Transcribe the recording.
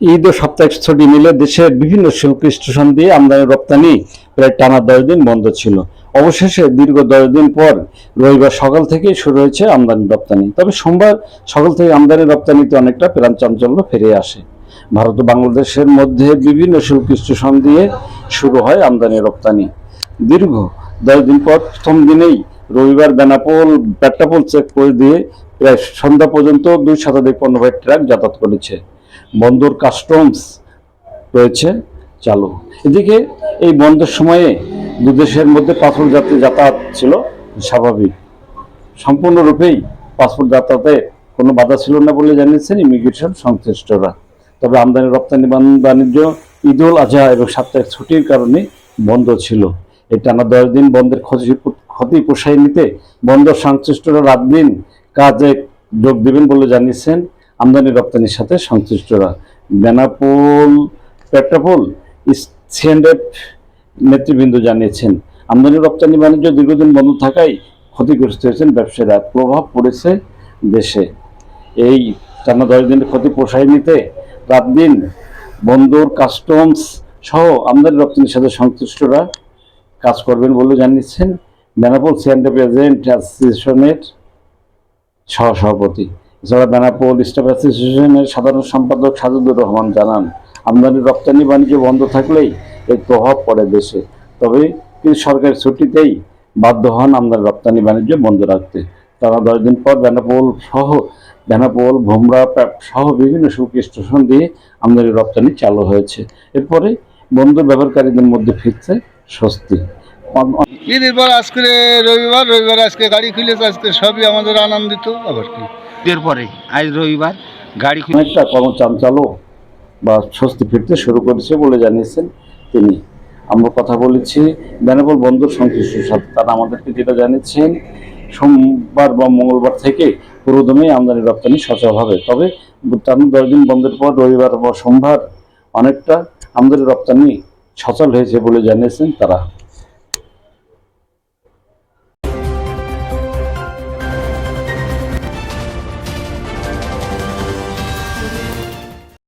ঈদ ও সাপ্তাহিক ছুটি মিলে দেশের বিভিন্ন শিল্প স্টেশন দিয়ে আমদানি রপ্তানি প্রায় টানা দশ দিন বন্ধ ছিল। অবশেষে দীর্ঘ দশ দিন পর রবিবার সকাল থেকেই শুরু হয়েছে আমদানি রপ্তানি। তবে সোমবার সকাল থেকে আমদানি রপ্তানিতে অনেকটা প্রাণ চাঞ্চল্য ফিরে আসে। ভারত ও বাংলাদেশের মধ্যে বিভিন্ন শিল্প স্টেশন দিয়ে শুরু হয় আমদানি রপ্তানি। দীর্ঘ দশ দিন পর প্রথম দিনেই রবিবার বেনাপোল পেট্টাপোল চেক করে দিয়ে প্রায় সন্ধ্যা পর্যন্ত দুই শতাধিক পণ্যবাহী ট্রাক যাতায়াত করেছে। বন্দর কাস্টমস রয়েছে চালু। এদিকে এই বন্ধের সময়ে দু দেশের মধ্যে পাসপোর্ট যাত্রী যাতায়াত ছিল স্বাভাবিক। সম্পূর্ণরূপেই পাসপোর্ট যাতায়াতে কোনো বাধা ছিল না বলে জানিয়েছেন ইমিগ্রেশন সংশ্লিষ্টরা। তবে আমদানি, রপ্তানি, বাণিজ্য, ঈদ উল আজহা এবং সাপ্তাহিক ছুটির কারণে বন্ধ ছিল। এই টানা দশ দিন বন্ধের ক্ষতি ক্ষতি পোষায় নিতে বন্দর সংশ্লিষ্টরা রাত দিন কাজে যোগ দেবেন বলে জানিয়েছেন আমদানি রপ্তানির সাথে সংশ্লিষ্টরা বেনাপোল, পেট্রাপোল সিএনএফ নেতৃবৃন্দ জানিয়েছেন, আমদানি রপ্তানি বাণিজ্য দীর্ঘদিন বন্ধ থাকায় ক্ষতিগ্রস্ত হয়েছেন ব্যবসায়ীরা। প্রভাব পড়েছে দেশে। এই টানা দশ দিনের ক্ষতি পোষায় নিতে রাত দিন বন্দর, কাস্টমস সহ আমদানি রপ্তানির সাথে সংশ্লিষ্টরা কাজ করবেন বলে জানিয়েছেন বেনাপোল সিএনএফ এজেন্ট অ্যাসোসিয়েশনের সহসভাপতি। এছাড়া বেনাপোল স্টাফ অ্যাসোসিয়েশনের সাধারণ সম্পাদক সাজুদুর রহমান জানান আমদানি রপ্তানি বাণিজ্য বন্ধ থাকলেই এর প্রভাব পড়ে দেশে। তবে কিন্তু সরকারি ছুটিতেই বাধ্য হন আমদানি, রপ্তানি বাণিজ্য বন্ধ রাখতে। তারা দশ দিন পর বেনাপোল সহ, বেনাপোল, ভোমরা সহ বিভিন্ন শুল্ক স্টেশন দিয়ে আমদানি, রপ্তানি চালু হয়েছে। এরপরে বন্দর ব্যবহারকারীদের মধ্যে ফিরছে স্বস্তি। আজকে রবিবার রবিবার আজকে গাড়ি খুলেছে, আজকে সবই আমাদের আনন্দিত। আবার কি? ঈদের পরে, আজ রবিবার, গাড়ি অনেকটা কর্মচাঞ্চল্য বা স্বস্তি ফিরতে শুরু করেছে বলে জানিয়েছেন তিনি। আমরা কথা বলেছি, বেনাপোল বন্দর সংশ্লিষ্ট সাথে। তারা আমাদেরকে যেটা জানিয়েছেন, সোমবার বা মঙ্গলবার থেকে পুরোদমে আমদানি রপ্তানি সচল হবে। তবে টানা দশ দিন বন্ধের পর রবিবার বা সোমবার অনেকটা আমদানি রপ্তানি সচল হয়েছে বলে জানিয়েছেন তারা।